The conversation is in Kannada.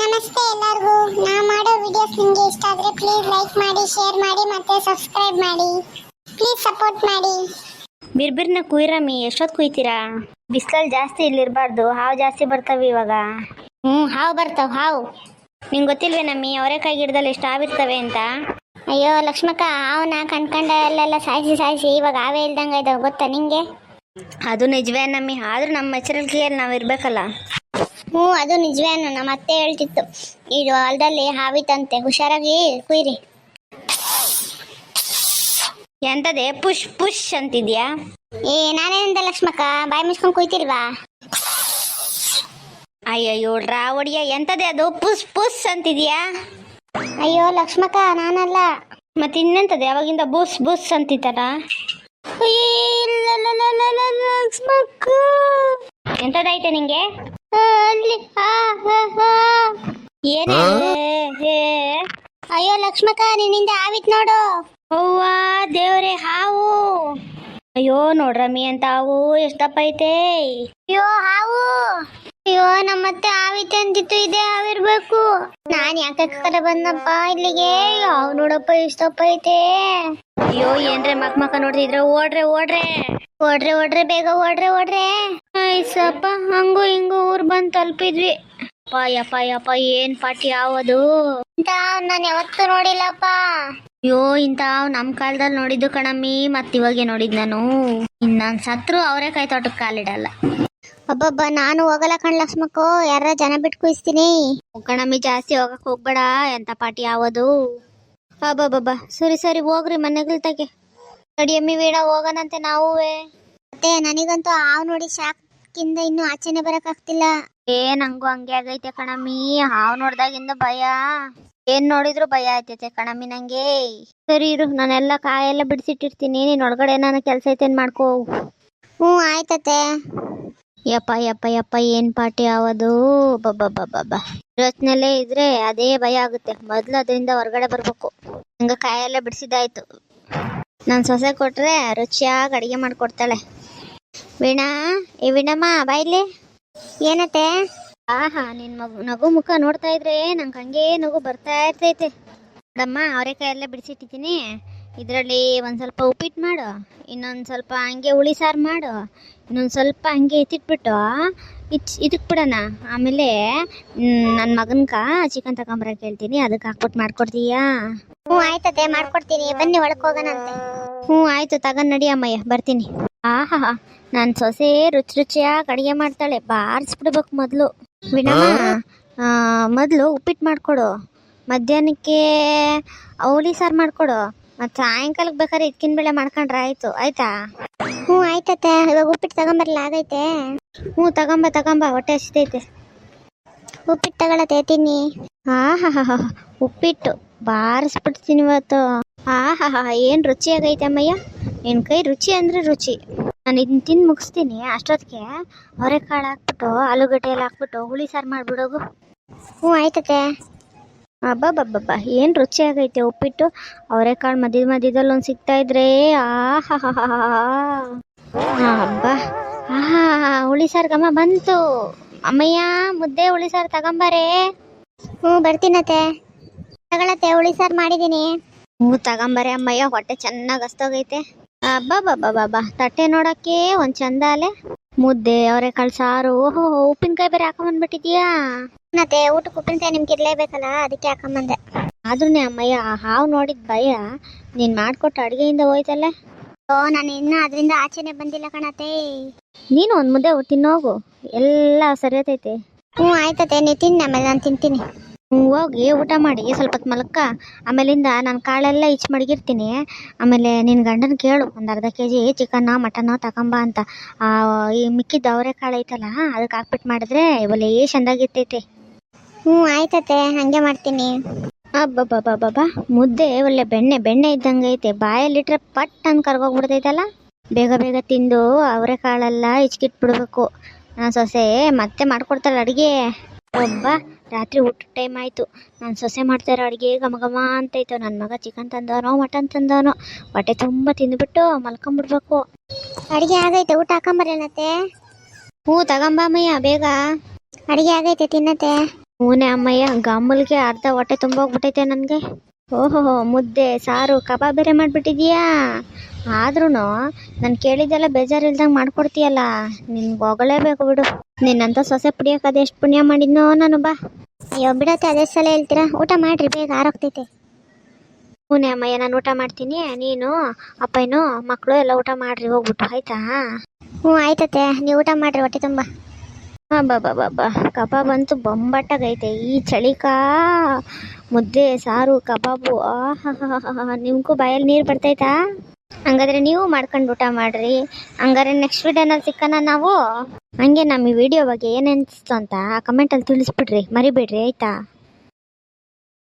ನಮಸ್ತೆ ಎಲ್ಲರಿಗೂ. ನಾ ಮಾಡೋ ವಿಡಿಯೋಸ್ ನಿಮಗೆ ಇಷ್ಟ ಆದರೆ ಪ್ಲೀಸ್ ಲೈಕ್ ಮಾಡಿ ಶೇರ್ ಮಾಡಿ ಮತ್ತೆ ಸಬ್ಸ್ಕ್ರೈಬ್ ಮಾಡಿ. ಪ್ಲೀಸ್ ಸಪೋರ್ಟ್ ಮಾಡಿ. ಬಿರ್ಬಿರ್ನ ಕುಯ್ರಮ್ಮಿ ಎಷ್ಟೊತ್ತು ಕುಯ್ತೀರಾ? ಬಿಸಿಲಲ್ಲಿ ಜಾಸ್ತಿ ಇಲ್ಲಿರಬಾರ್ದು. ಹಾವು ಜಾಸ್ತಿ ಬರ್ತವೆ ಇವಾಗ. ಹ್ಞೂ ಹಾವು ಬರ್ತಾವೆ ಹಾವು. ನಿಂಗೆ ಗೊತ್ತಿಲ್ವೇ ನಮ್ಮಿ ಅವರೆಕಾಯಿ ಗಿಡದಲ್ಲಿ ಎಷ್ಟು ಹಾವಿರ್ತವೆ ಅಂತ? ಅಯ್ಯೋ ಲಕ್ಷ್ಮಕ್ಕ ಅವನ ಕಣ್ಕಂಡಲ್ಲೆಲ್ಲ ಸಾಯಿಸಿ ಸಾಯಿಸಿ ಇವಾಗ ಹಾವೇ ಇಲ್ದಂಗೆ ಇದಾವೆ ಗೊತ್ತಾ ನಿಂಗೆ? ಅದು ನಿಜವೇ ನಮ್ಮಿ. ಆದರೂ ನಮ್ಮ ಎಚ್ಚರಿಕೆಯಲ್ಲಿ ನಾವು ಇರ್ಬೇಕಲ್ಲ. ಹ್ಞೂ ಅದು ನಿಜವೇ ನಮ್ಮ ಅತ್ತೆ ಹೇಳ್ತಿತ್ತು. ಇದು ಹೊಲದಲ್ಲಿ ಹಾವಿತಂತೆ ಹುಷಾರಾಗಿ ಕುಯ್ರಿ. ಎಂತದೆ ಪುಷ್ ಪುಷ್ ಅಂತಿದ್ಯಾ? ಏ ನಾನೇನಂತ ಲಕ್ಷ್ಮಕ್ಕ ಬಾಯಿ ಮುಚ್ಕೊಂಡು ಕುಯ್ತಿಲ್ವಾ ಅಯ್ಯಯ್ಯೋ ರಾವಡಿಯ ಎಂತದೆ ಅದು ಪುಸ್ ಪುಸ್ ಅಂತಿದ್ಯಾ? ಅಯ್ಯೋ ಲಕ್ಷ್ಮಕ್ಕ ನಾನಲ್ಲ. ಮತ್ತೆ ಇನ್ನೆಂತದೆ ಅವಾಗಿಂದ ಬುಸ್ ಬುಸ್ ಅಂತಿತ್ತಲ್ಲ? ಲಕ್ಷ್ಮಕ್ಕ. ಎಂತದೈತೆ ನಿಂಗೆ? ಅಲ್ಲಿ. ಏನೇ? ಅಯ್ಯೋ ಲಕ್ಷ್ಮಕ್ಕ ನಿನ್ನಿಂದ ಆವಿತ್ ನೋಡು. ಅವ್ವ ದೇವ್ರೆ ಹಾವು. ಅಯ್ಯೋ ನೋಡ್ರಮ್ಮಿ ಅಂತ ಹಾವು ಎಷ್ಟಪ್ಪ ಐತೆ. ಅಯ್ಯೋ ಹಾವು. ಅಯ್ಯೋ ನಮ್ಮತ್ತೆ ಆವಿತ್ ಅಂತಿತ್ತು ಇದೆ ಹಾವಿರ್ಬೇಕು. ನಾನ್ ಯಾಕೆ ಕರೆ ಬಂದಪ್ಪ ಇಲ್ಲಿಗೆ? ಯಾವ ನೋಡಪ್ಪ ಎಷ್ಟಪ್ಪ ಐತೆ. ಅಯ್ಯೋ, ಏನ್ರೆ ಮಕ್ ಮಕ್ಕ ನೋಡ್ತಿದ್ರೆ ಓಡ್ರೆ ಓಡ್ರೆ. ಓಡ್ರೆ ಓಡ್ರೆ, ಬೇಗ ಓಡ್ರೆ ಓಡ್ರೆ. ಆಯ್ಸಪ್ಪ, ಹಂಗು ಹಿಂಗು ಊರ್ ಬಂದ್ ತಲುಪಿದ್ವಿ. ಯಪ್ಪ ಯಪ್ಪ, ಏನ್ ಪಾಟಿ ಯಾವದು ಅಂತ ನಾನು ಯಾವತ್ತೂ ನೋಡಿಲ್ಲಪ್ಪ. ಅಯ್ಯೋ, ಇಂತ ನಮ್ ಕಾಲದಲ್ಲಿ ನೋಡಿದ್ದು ಕಣಮ್ಮಿ, ಮತ್ ಇವಾಗೆ ನೋಡಿದ್ ನಾನು. ಇನ್ ನಾನ್ ಸತ್ರು ಅವರೇ ಕೈ ತೋಟಕ್ ಕಾಲಿಡಲ್ಲ. ಅಬ್ಬಬ್ಬ, ನಾನು ಹೋಗಲ್ಲ ಕಣ್ ಲಕ್ಷ್ಮಕ್ಕೋ ಯಾರ ಜನ ಬಿಟ್ಟು ಕುಯಿಸ್ತೀನಿ. ಕಣಮ್ಮಿ, ಜಾಸ್ತಿ ಹೋಗಕ್ ಹೋಗ್ಬೇಡ, ಎಂತ ಪಾಟಿ ಯಾವದು ಅಬ್ಬಬ್ಬಬ್ಬ. ಸರಿ ಸರಿ ಹೋಗ್ರಿ ಮನೆಗಳ್ತಾಗೆ ನಡಿಯಮ್ಮಿ ವೀಣ ಹೋಗೋಣಂತೆ ನಾವು ಮತ್ತೆ ನನಗಂತೂ ಹಾವು ನೋಡಿ ಶಾಕಿಂದ ಇನ್ನು ಆಚೆನೆ ಬರಕ್ ಆಗ್ತಿಲ್ಲ ಏ ನಂಗೂ ಹಂಗೆ ಆಗೈತೆ ಕಣಮ್ಮಿ. ಹಾವು ನೋಡ್ದಾಗಿಂದ ಭಯ. ಏನ್ ನೋಡಿದ್ರು ಭಯ ಆಯ್ತೈತೆ ಕಣಮ್ಮಿ ನಂಗೆ. ಸರಿ ಇರು ನಾನೆಲ್ಲ ಕಾಯೆಲ್ಲ ಬಿಡಿಸಿಟ್ಟಿರ್ತೀನಿ. ನೀನ್ ಒಳಗಡೆ ನಾನು ಕೆಲ್ಸ ಐತೇನ್ ಮಾಡ್ಕೋ. ಹ್ಞೂ ಆಯ್ತತೆ ಯಪ್ಪ ಯಪ್ಪ ಯಪ್ಪ ಏನ್ ಪಾಟಿ ಯಾವದು ಬಬ್ಬ ಯೋಚನೆಲ್ಲೇ ಇದ್ರೆ ಅದೇ ಭಯ ಆಗುತ್ತೆ. ಮೊದ್ಲು ಅದರಿಂದ ಹೊರಗಡೆ ಬರ್ಬೇಕು. ಹಂಗ ಕಾಯೆಲ್ಲ ಬಿಡಿಸಿದಾಯ್ತು ನಾನ್ ಸೊಸೆ ಕೊಟ್ರೆ ರುಚಿಯಾಗಿ ಅಡಿಗೆ ಮಾಡ್ಕೊಡ್ತಾಳೆ. ವೀಣಾ, ಏ ವೀಣಮ್ಮ ಬಾಯ್ಲಿ ಏನತ್ತೆ? ಆಹಾ, ನಿನ್ ಮಗು, ನಗು ಮುಖ ನೋಡ್ತಾ ಇದ್ರೆ ನಂಗೆ ಹಂಗೆ ನಗು ಬರ್ತಾ ಇರ್ತೈತೆ. ನೋಡಮ್ಮ ಅವರೆಕಾಯಿ ಬಿಡಿಸಿಟ್ಟಿದ್ದೀನಿ. ಇದರಲ್ಲಿ ಒಂದು ಸ್ವಲ್ಪ ಉಪ್ಪಿಟ್ಟು ಮಾಡು. ಇನ್ನೊಂದು ಸ್ವಲ್ಪ ಹಂಗೆ ಹುಳಿ ಸಾರು ಮಾಡು. ಇನ್ನೊಂದು ಸ್ವಲ್ಪ ಹಂಗೆ ಎತ್ತಿಟ್ಬಿಟ್ಟು ಇಚ್ ಇದಕ್ಕೆ ಬಿಡೋಣ. ಆಮೇಲೆ ನನ್ನ ಮಗನ್ಕ ಚಿಕನ್ ತಗೊಂಬರಕ್ಕೆ ಹೇಳ್ತೀನಿ. ಅದಕ್ಕೆ ಹಾಕ್ಬಿಟ್ಟು ಮಾಡ್ಕೊಡ್ತೀಯಾ? ಹ್ಞೂ ಆಯ್ತದೆ ಮಾಡ್ಕೊಡ್ತೀನಿ. ಬನ್ನಿ ಒಳಕ್ ಹೋಗೋಣಂತೆ ಹ್ಞೂ ಆಯ್ತು ತಗೊಂಡು ನಡಿ ಅಮ್ಮಯ್ಯ ಬರ್ತೀನಿ. ಆಹಾ ನನ್ನ ಸೊಸೆ ರುಚಿ ರುಚಿಯಾಗಿ ಅಡುಗೆ ಮಾಡ್ತಾಳೆ. ಬಾರಿಸ್ಬಿಡ್ಬೇಕು ಮೊದಲು. ವಿಣಮ್ಮ ಮೊದಲು ಉಪ್ಪಿಟ್ಟು ಮಾಡಿಕೊಡು. ಮಧ್ಯಾಹ್ನಕ್ಕೆ ಅವಳಿ ಸಾರು ಮಾಡಿಕೊಡು. ಮತ್ತು ಸಾಯಂಕಾಲಕ್ಕೆ ಬೇಕಾದ್ರೆ ಇದ್ಕಿನ ಬೇಳೆ ಮಾಡ್ಕೊಂಡ್ರೆ ಆಯಿತು. ಆಯ್ತಾ? ಹ್ಞೂ ಆಯ್ತತೆ ಇವಾಗ ಉಪ್ಪಿಟ್ಟು ತಗೊಂಬರ್ಲ ಆಗೈತೆ. ಹ್ಞೂ, ತಗೊಂಬ ತಗೊಂಬ, ಹೊಟ್ಟೆ ಹಸಿತೈತೆ. ಉಪ್ಪಿಟ್ಟು ತಗೊಳತ್ತೆ, ತಿನ್ನಿ. ಹಾ ಉಪ್ಪಿಟ್ಟು. ಬಾರಿಸ್ಬಿಡ್ತೀನಿ ಇವತ್ತು. ಆಹಾ ಏನು ರುಚಿಯಾಗೈತೆ ಅಮ್ಮಯ್ಯ? ನಿನ್ನ ಕೈ ರುಚಿ ಅಂದರೆ ರುಚಿ. ನಾನು ಇದನ್ನ ತಿಂದು ಮುಗಿಸ್ತೀನಿ. ಅಷ್ಟೊತ್ತಿಗೆ ಅವರೆಕಾಳು ಹಾಕ್ಬಿಟ್ಟು, ಆಲೂಗಡ್ಡೆ ಎಲ್ಲ ಹಾಕ್ಬಿಟ್ಟು, ಹುಳಿ ಸಾರು ಮಾಡಿಬಿಡೋಗು ಹ್ಞೂ ಆಯ್ತತೆ ಅಬ್ಬಬ್ಬಬ್ಬಬ್ಬ, ಏನು ರುಚಿಯಾಗೈತೆ ಉಪ್ಪಿಟ್ಟು. ಅವರೆಕಾಳು ಮಧ್ಯದ ಮಧ್ಯದಲ್ಲಿ ಒಂದು ಸಿಗ್ತಾ ಇದ್ರೆ ಆಹಾ ಹಬ್ಬ ಆಹಾ, ಹುಳಿ ಸಾರು ಗಮ ಬಂತು. ಅಮ್ಮಯ್ಯ, ಮುದ್ದೆ ಹುಳಿ ಸಾರು ತಗೊಂಬರೇ. ಹ್ಞೂ ಬರ್ತೀನತ್ತೆ ತಗೊಳತ್ತೆ, ಹುಳಿ ಸಾರು ಮಾಡಿದ್ದೀನಿ. ಹ್ಞೂ, ತಗೊಂಬರೇ ಅಮ್ಮಯ್ಯ, ಹೊಟ್ಟೆ ಚೆನ್ನಾಗಿ ಹಸ್ತೋಗೈತೆ. ಅಬ್ಬಬ್ಬಬ್ಬಬ್ಬ ತಟ್ಟೆ ನೋಡಕ್ಕೆ ಒಂದ್ ಚಂದ ಅಲೆ. ಮುದ್ದೆ, ಅವರೆಕಾಳು ಸಾರು. ಓಹೋ, ಉಪ್ಪಿನಕಾಯಿ ಬೇರೆ ಹಾಕೊಂಬಂದ್ಬಿಟ್ಟಿದ್ಯಾ ಮತ್ತೆ ಊಟಕ್ಕೆ ಉಪ್ಪಿನಕಾಯಿ ನಿಮ್ಗೆ ಇರಲೇಬೇಕಲ್ಲ, ಅದಕ್ಕೆ ಹಾಕೊಂಬಂದೆ ಆದ್ರೂ ಅಮ್ಮಯ್ಯ ಹಾವು ನೋಡಿದ ಭಯ. ನೀನ್ ಮಾಡ್ಕೊಟ್ಟ ಅಡುಗೆಯಿಂದ ಹೋಯ್ತಲ್ಲ. ನಾನು ಇನ್ನೂ ಅದರಿಂದ ಆಚೆನೆ ಬಂದಿಲ್ಲ ಕಣತೆ. ನೀನು ಒಂದ್ ಮುದ್ದೆ ತಿನ್ನೋಗು. ಎಲ್ಲ ಸರಿಯತೈತೆ ಹ್ಞೂ, ಆಯ್ತತೆ, ನೀ ತಿನ್ನ ಆಮೇಲೆ ನಾನು ತಿಂತೀನಿ. ಹೋಗಿ ಊಟ ಮಾಡಿ ಸ್ವಲ್ಪ ಹೊತ್ತು ಮಲಕ್ಕ ಆಮೇಲಿಂದ ನಾನು ಕಾಳೆಲ್ಲ ಇಚ್ ಮಡಗಿರ್ತೀನಿ. ಆಮೇಲೆ ನಿನ್ನ ಗಂಡನ ಕೇಳು, ಒಂದು ಅರ್ಧ ಕೆ ಜಿ ಚಿಕನ್ನ ಮಟನ್ನ ತಗೊಂಬ ಅಂತ. ಈ ಅವರೇ ಕಾಳು ಐತಲ್ಲ ಅದಕ್ಕೆ ಹಾಕ್ಬಿಟ್ಟು ಮಾಡಿದ್ರೆ ಒಳ್ಳೆ ಚಂದಾಗಿರ್ತೈತೆ ಹ್ಞೂ, ಆಯ್ತತೆ, ಹಂಗೆ ಮಾಡ್ತೀನಿ. ಅಬ್ಬಬ್ಬಬ್ಬಬ್ಬ. ಮುದ್ದೆ, ಒಳ್ಳೆ ಬೆಣ್ಣೆ ಬೆಣ್ಣೆ ಇದ್ದಂಗೆ ಐತೆ. ಬಾಯಲ್ಲಿಟ್ರೆ ಪಟ್ ಅಂತ ಕರ್ಗೋಗ್ಬಿಡ್ತೈತಲ್ಲ ಬೇಗ ಬೇಗ ತಿಂದು ಅವರೆಕಾಳೆಲ್ಲ ಇಚ್ಕಿಟ್ಬಿಡ್ಬೇಕು ನಾನು ಸೊಸೆ ಮತ್ತೆ ಮಾಡ್ಕೊಡ್ತಾಳೆ ಅಡುಗೆ. ಒಬ್ಬ ರಾತ್ರಿ ಊಟ ಟೈಮ್ ಆಯಿತು. ನಾನು ಸೊಸೆ ಮಾಡ್ತಾರೋ ಅಡುಗೆ ಘಮ ಘಮ ಅಂತೈತು ನನ್ನ ಮಗ ಚಿಕನ್ ತಂದವನೋ ಮಟನ್ ತಂದವನೋ. ಹೊಟ್ಟೆ ತುಂಬ ತಿಂದುಬಿಟ್ಟು ಮಲ್ಕೊಂಬಿಡ್ಬೇಕು. ಅಡಿಗೆ ಆಗೈತೆ. ಊಟ ಹಾಕೊಂಬರೇನತ್ತೆ ಹ್ಞೂ ತಗೊಂಬಾಮಯ್ಯ ಬೇಗ. ಅಡಿಗೆ ಆಗೈತೆ, ತಿನ್ನತ್ತೆ. ಹೂನೆ ಅಮ್ಮಯ್ಯ ಗಮ್ಮಲ್ಗೆ ಅರ್ಧ ಹೊಟ್ಟೆ ತುಂಬೋಗ್ಬಿಟ್ಟೈತೆ ನನಗೆ. ಓಹೋ ಮುದ್ದೆ, ಸಾರು, ಕಬಾಬ್ ಬೇರೆ ಮಾಡಿಬಿಟ್ಟಿದೀಯಾ ಆದ್ರೂ ನಾನು ಕೇಳಿದ್ದೆಲ್ಲ ಬೇಜಾರಿಲ್ದಂಗೆ ಮಾಡ್ಕೊಡ್ತೀಯಲ್ಲ, ನಿನ್ಗೆ ಹೊಗಳೇಬೇಕು ಬಿಡು. ನಿನ್ನಂತ ಸೊಸೆ ಪುಡಿಯೋಕೆ ಅದೆಷ್ಟು ಪುಣ್ಯ ಮಾಡಿದ್ನೋ ನಾನು ಬಾ. ಅಯ್ಯೋ, ಬಿಡತ್ತೆ, ಅದೇ ಸಲ ಹೇಳ್ತೀರಾ? ಊಟ ಮಾಡ್ರಿ, ಬೇಗ ಆರೋಗ್ತೈತೆ. ಹೂನೆ ಅಮ್ಮಯ್ಯ, ನಾನು ಊಟ ಮಾಡ್ತೀನಿ. ನೀನು, ಅಪ್ಪಯ್ಯನು, ಮಕ್ಕಳು ಎಲ್ಲ ಊಟ ಮಾಡ್ರಿ, ಹೋಗ್ಬಿಟ್ಟು, ಆಯ್ತಾ? ಹ್ಞೂ ಆಯ್ತತೆ ನೀವು ಊಟ ಮಾಡ್ರಿ, ಹೊಟ್ಟೆ ತುಂಬ. ಬಾಬಾ ಕಬಾಬ್ ಅಂತೂ ಬೊಂಬಟ್ಟಾಗೈತೆ ಈ ಚಳಿಕಾ, ಮುದ್ದೆ, ಸಾರು, ಕಬಾಬು. ಆಹಾ ನಿಮಗೂ ಬಾಯಲ್ಲಿ ನೀರು ಬರ್ತೈತಾ ಹಂಗಾದ್ರೆ ನೀವು ಮಾಡ್ಕೊಂಡು ಊಟ ಮಾಡ್ರಿ. ಹಂಗಾದ್ರೆ ನೆಕ್ಸ್ಟ್ ವಿಡಿಯೋನಲ್ಲಿ ಸಿಕ್ಕನ ನಾವು? ಹಂಗೆ ನಮ್ಮ ಈ ವಿಡಿಯೋ ಬಗ್ಗೆ ಏನು ಅನಿಸ್ತು ಅಂತ ಕಮೆಂಟಲ್ಲಿ ತಿಳಿಸ್ಬಿಡ್ರಿ. ಮರಿಬೇಡ್ರಿ, ಆಯ್ತಾ?